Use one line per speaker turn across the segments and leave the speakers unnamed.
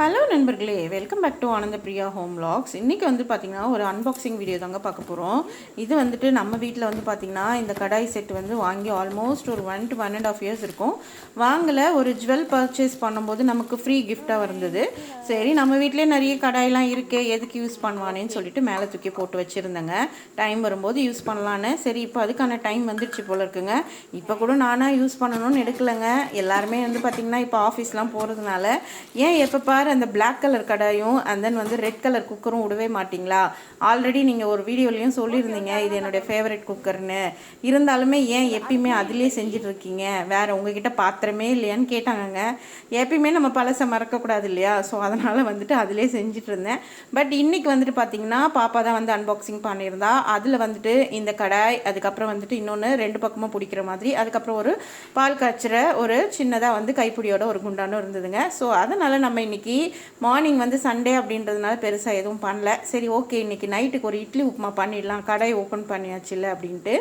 Hello நண்பர்களே. Welcome back to Ananda Priya home lakhs இன்றைக்கி வந்து பார்த்திங்கன்னா ஒரு அன்பாக்சிங் வீடியோ தாங்க பார்க்க போகிறோம் இது வந்துட்டு நம்ம வீட்டில் வந்து பார்த்திங்கன்னா இந்த கடாய் செட் வந்து வாங்கி ஆல்மோஸ்ட் ஒரு one to one and half years இருக்கும். வாங்கலை ஒரு ஜுவல் பர்ச்சேஸ் பண்ணும்போது நமக்கு ஃப்ரீ கிஃப்டாக இருந்தது. சரி நம்ம வீட்டிலே நிறைய கடாயெலாம் இருக்குது எதுக்கு யூஸ் பண்ணுவானேன்னு சொல்லிட்டு மேலே தூக்கி போட்டு வச்சுருந்தேங்க. டைம் வரும்போது யூஸ் பண்ணலான்னு. சரி இப்போ அதுக்கான டைம் வந்துடுச்சு போல இருக்குங்க. இப்போ கூட நானாக யூஸ் பண்ணணும்னு எடுக்கலைங்க. எல்லாருமே வந்து பார்த்திங்கன்னா இப்போ ஆஃபீஸ்லாம் போகிறதுனால ஏன் எப்போ பாரு அந்த பிளாக் கலர் கடாயும் அண்ட் தென் வந்து ரெட் கலர் குக்கரும் விடவே மாட்டிங்களா? ஆல்ரெடி நீங்கள் ஒரு வீடியோலையும் சொல்லியிருந்தீங்க இது என்னுடைய ஃபேவரட் குக்கர்னு இருந்தாலுமே ஏன் எப்பயுமே அதிலே செஞ்சுட்டு இருக்கீங்க வேறு உங்ககிட்ட பாத்திரமே இல்லையான்னு கேட்டாங்கங்க. எப்பயுமே நம்ம பழசை மறக்கக்கூடாது இல்லையா? ஸோ அதனால் வந்துட்டு அதிலே செஞ்சுட்டு இருந்தேன் பட் இன்றைக்கி வந்துட்டு பார்த்தீங்கன்னா பாப்பா தான் வந்து அன்பாக்சிங் பண்ணியிருந்தா. அதில் வந்துட்டு இந்த கடாய் அதுக்கப்புறம் வந்துட்டு இன்னொன்று ரெண்டு பக்கமும் பிடிக்கிற மாதிரி. அதுக்கப்புறம் ஒரு பால் காய்ச்சுற ஒரு சின்னதாக வந்து கைப்பிடியோட ஒரு குண்டானும் இருந்ததுங்க. ஸோ அதனால் நம்ம இன்னைக்கு மார்னிங் வந்து சண்டே அப்படின்றதுனால பெருசாக எதுவும் பண்ணல. சரி ஓகே இன்னைக்கு நைட்டுக்கு ஒரு இட்லி உப்புமா பண்ணிடலாம். கடை ஓப்பன் பண்ணியாச்சு இல்லை அப்படின்ட்டு.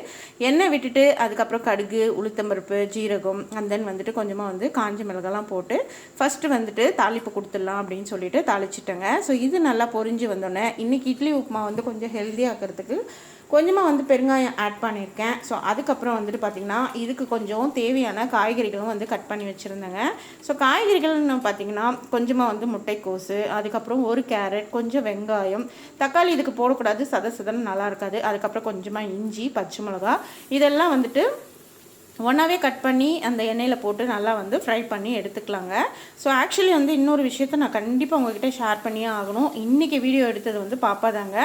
எண்ணெய் விட்டுட்டு அதுக்கப்புறம் கடுகு உளுத்தம்பருப்பு ஜீரகம் அண்ட் தென் வந்துட்டு கொஞ்சமாக வந்து காஞ்ச மிளகாலாம் போட்டு ஃபஸ்ட்டு வந்துட்டு தாளிப்பு கொடுத்துடலாம் அப்படின்னு சொல்லிட்டு தாளிச்சிட்டேங்க. ஸோ இது நல்லா பொரிஞ்சு வந்தோடனே இன்றைக்கி இட்லி உப்புமா வந்து கொஞ்சம் ஹெல்த்தியாகிறதுக்கு கொஞ்சமாக வந்து பெருங்காயம் ஆட் பண்ணியிருக்கேன். ஸோ அதுக்கப்புறம் வந்துட்டு பார்த்திங்கன்னா இதுக்கு கொஞ்சம் தேவையான காய்கறிகளும் வந்து கட் பண்ணி வச்சுருந்தேங்க. ஸோ காய்கறிகள்னு பார்த்திங்கன்னா கொஞ்சமாக வந்து முட்டைக்கோசு அதுக்கப்புறம் ஒரு கேரட் கொஞ்சம் வெங்காயம் தக்காளி இதுக்கு போடக்கூடாது சத சதன்னு நல்லா இருக்காது. அதுக்கப்புறம் கொஞ்சமாக இஞ்சி பச்சை மிளகா இதெல்லாம் வந்துட்டு ஒன்றாவே கட் பண்ணி அந்த எண்ணெயில் போட்டு நல்லா வந்து ஃப்ரை பண்ணி எடுத்துக்கலாங்க. ஸோ ஆக்சுவலி வந்து இன்னொரு விஷயத்த நான் கண்டிப்பாக உங்ககிட்ட ஷேர் பண்ணியே ஆகணும். இன்றைக்கி வீடியோ எடுத்தது வந்து பாப்பா தாங்க.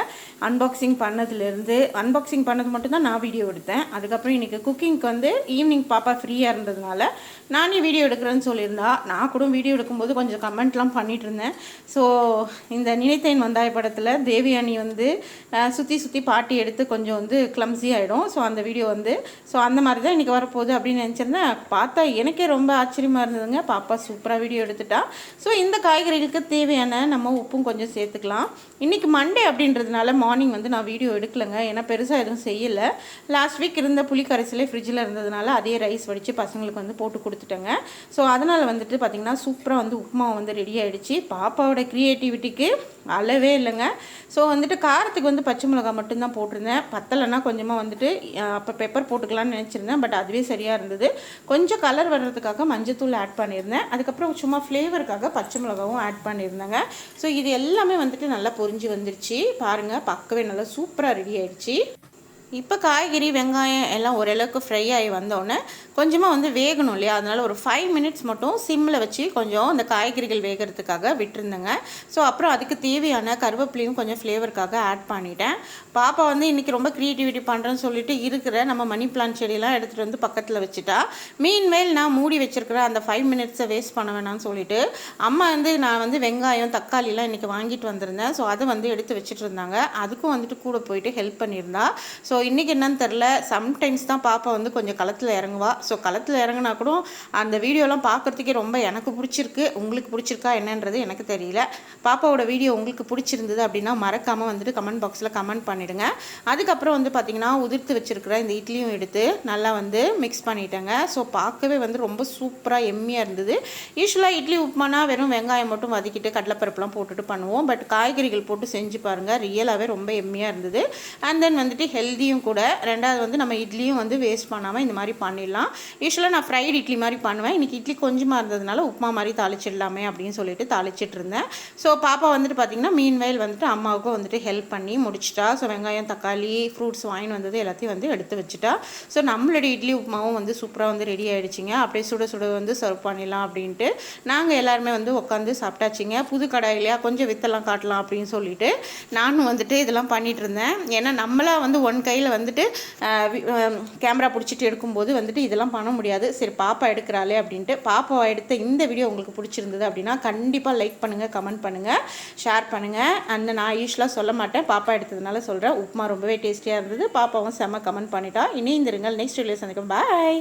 அன்பாக்சிங் பண்ணதுலேருந்து அன்பாக்சிங் பண்ணது மட்டும்தான் நான் வீடியோ எடுத்தேன். அதுக்கப்புறம் இன்றைக்கி குக்கிங்க்கு வந்து ஈவினிங் பாப்பா ஃப்ரீயாக இருந்ததுனால நானே வீடியோ எடுக்கிறேன்னு சொல்லியிருந்தா நான் கூட வீடியோ எடுக்கும்போது கொஞ்சம் கமெண்ட்லாம் பண்ணிகிட்டு இருந்தேன். ஸோ இந்த நினைத்தேன் வந்தாய படத்தில் தேவியானி வந்து சுற்றி சுற்றி பாட்டி எடுத்து கொஞ்சம் வந்து கிளம்ஸி ஆகிடும் ஸோ அந்த வீடியோ வந்து ஸோ அந்த மாதிரி தான் இன்றைக்கி வரப்போ போகுது அப்படின்னு நினச்சிருந்தேன் பார்த்தா எனக்கே ரொம்ப ஆச்சரியமாக இருந்ததுங்க. பாப்பா சூப்பராக வீடியோ எடுத்துட்டா. ஸோ இந்த காய்கறிகளுக்கு தேவையான நம்ம உப்பும் கொஞ்சம் சேர்த்துக்கலாம். இன்றைக்கி மண்டே அப்படின்றதுனால மார்னிங் வந்து நான் வீடியோ எடுக்கலைங்க. ஏன்னா பெருசாக எதுவும் செய்யலை. லாஸ்ட் வீக் இருந்த புளி கரைசலே ஃப்ரிட்ஜில் இருந்ததுனால அதே ரைஸ் வடித்து பசங்களுக்கு வந்து போட்டு கொடுத்துட்டேங்க. ஸோ அதனால் வந்துட்டு பார்த்திங்கன்னா சூப்பராக வந்து உப்புமா வந்து ரெடி ஆகிடுச்சு பாப்பாவோட க்ரியேட்டிவிட்டிக்கு அளவே இல்லைங்க. ஸோ வந்துட்டு காரத்துக்கு வந்து பச்சை மிளகாய் மட்டும்தான் போட்டிருந்தேன். பத்தலைன்னா கொஞ்சமாக வந்துட்டு அப்போ பெப்பர் போட்டுக்கலாம்னு நினச்சிருந்தேன். பட் அதுவே சரியாக இருந்தது. கொஞ்சம் கலர் வர்றதுக்காக மஞ்சத்தூள் ஆட் பண்ணியிருந்தேன். அதுக்கப்புறம் சும்மா ஃப்ளேவருக்காக பச்சை மிளகாவும் ஆட் பண்ணியிருந்தாங்க. ஸோ இது எல்லாமே வந்துட்டு நல்லா பொரிஞ்சு வந்துருச்சு. பாருங்கள் பார்க்கவே நல்லா சூப்பராக ரெடி ஆயிடுச்சு. இப்போ காய்கறி வெங்காயம் எல்லாம் ஓரளவுக்கு ஃப்ரை ஆகி வந்தோடனே கொஞ்சமாக வந்து வேகணும் இல்லையா? அதனால் ஒரு ஃபைவ் மினிட்ஸ் மட்டும் சிம்மில் வச்சு கொஞ்சம் அந்த காய்கறிகள் வேகிறதுக்காக விட்டுருந்தேங்க. ஸோ அப்புறம் அதுக்கு தேவையான கருவேப்பிலையும் கொஞ்சம் ஃப்ளேவருக்காக ஆட் பண்ணிட்டேன். பாப்பா வந்து இன்றைக்கி ரொம்ப க்ரியேட்டிவிட்டி பண்ணுறேன்னு சொல்லிட்டு இருக்கிற நம்ம மணி பிளான் செடியெல்லாம் எடுத்துகிட்டு வந்து பக்கத்தில் வச்சுட்டா மீன்மேல் நான் மூடி வச்சுருக்கிற அந்த ஃபைவ் மினிட்ஸை வேஸ்ட் பண்ண வேணாம்னு சொல்லிட்டு அம்மா வந்து நான் வந்து வெங்காயம் தக்காளிலாம் இன்றைக்கி வாங்கிட்டு வந்திருந்தேன். ஸோ அதை வந்து எடுத்து வச்சுட்டு இருந்தாங்க. அதுக்கும் வந்துட்டு கூட போயிட்டு ஹெல்ப் பண்ணியிருந்தா. ஸோ இன்றைக்கி என்னன்னு தெரில சம்டைம்ஸ் தான் பாப்பா வந்து கொஞ்சம் களத்தில் இறங்குவா. ஸோ களத்தில் இறங்குனா கூட அந்த வீடியோலாம் பார்க்குறதுக்கே ரொம்ப எனக்கு பிடிச்சிருக்கு. உங்களுக்கு பிடிச்சிருக்கா என்னன்றது எனக்கு தெரியல. பாப்பாவோட வீடியோ உங்களுக்கு பிடிச்சிருந்தது அப்படின்னா மறக்காமல் வந்துட்டு கமெண்ட் பாக்ஸில் கமெண்ட் பண்ணிவிடுங்க அதுக்கப்புறம் வந்து பார்த்திங்கன்னா உதிர்த்து வச்சுருக்கிற இந்த இட்லியும் எடுத்து நல்லா வந்து மிக்ஸ் பண்ணிட்டேங்க. ஸோ பார்க்கவே வந்து ரொம்ப சூப்பராக எம்மியாக இருந்தது. யூஸ்வலாக இட்லி உப்புமானா வெறும் வெங்காயம் மட்டும் வதக்கிட்டு கடலைப்பருப்புலாம் போட்டுட்டு பண்ணுவோம். பட் காய்கறிகள் போட்டு செஞ்சு பாருங்கள் ரியலாகவே ரொம்ப எம்மியாக இருந்தது. அண்ட் தென் வந்துட்டு இட்லியும் கூட ரெண்டாவது வந்து நம்ம இட்லியும் வந்து வேஸ்ட் பண்ணாமல் இந்த மாதிரி பண்ணிடலாம். யூஸ்வலாக நான் ஃப்ரைட் இட்லி மாதிரி பண்ணுவேன். இன்றைக்கி இட்லி கொஞ்சமாக இருந்ததுனால உப்புமா மாதிரி தாளிச்சிடலாமே அப்படின்னு சொல்லிட்டு தாளிச்சிட்டு இருந்தேன். ஸோ பாப்பா வந்துட்டு பார்த்திங்கன்னா மீன் வயல் வந்துட்டு அம்மாவுக்கும் வந்துட்டு ஹெல்ப் பண்ணி முடிச்சிட்டா. ஸோ வெங்காயம் தக்காளி ஃப்ரூட்ஸ் வாங்கி வந்தது எல்லாத்தையும் வந்து எடுத்து வச்சுட்டா. ஸோ நம்மளுடைய இட்லி உப்புமாவும் வந்து சூப்பராக வந்து ரெடி ஆகிடுச்சிங்க அப்படியே சுட சுட வந்து சர்வ் பண்ணிடலாம் அப்படின்ட்டு நாங்கள் எல்லாருமே வந்து உட்காந்து சாப்பிட்டாச்சிங்க. புது கடாயிலையா கொஞ்சம் வித்தெல்லாம் காட்டலாம் அப்படின்னு சொல்லிட்டு நானும் வந்துட்டு இதெல்லாம் பண்ணிகிட்டு இருந்தேன். ஏன்னா நம்மளாக வந்து ஒன் கையில் வந்துட்டு கேமரா பிடிச்சிட்டு எடுக்கும்போது வந்துட்டு இதெல்லாம் பண்ண முடியாது. சரி பாப்பா எடுக்கிறாளே அப்படின்ட்டு பாப்பா எடுத்த இந்த வீடியோ உங்களுக்கு பிடிச்சிருந்தது அப்படின்னா கண்டிப்பாக லைக் பண்ணுங்கள் கமெண்ட் பண்ணுங்கள் ஷேர் பண்ணுங்கள் அந்த நான் யூஸ்வலாக சொல்ல மாட்டேன். பாப்பா எடுத்ததுனால சொல்கிறேன் உப்புமா ரொம்பவே டேஸ்டியாக இருந்தது. பாப்பாவும் செம்ம கமெண்ட் பண்ணிட்டா. இணைந்திருங்கள் நெக்ஸ்ட் வீடியோ சந்திக்கும் பாய்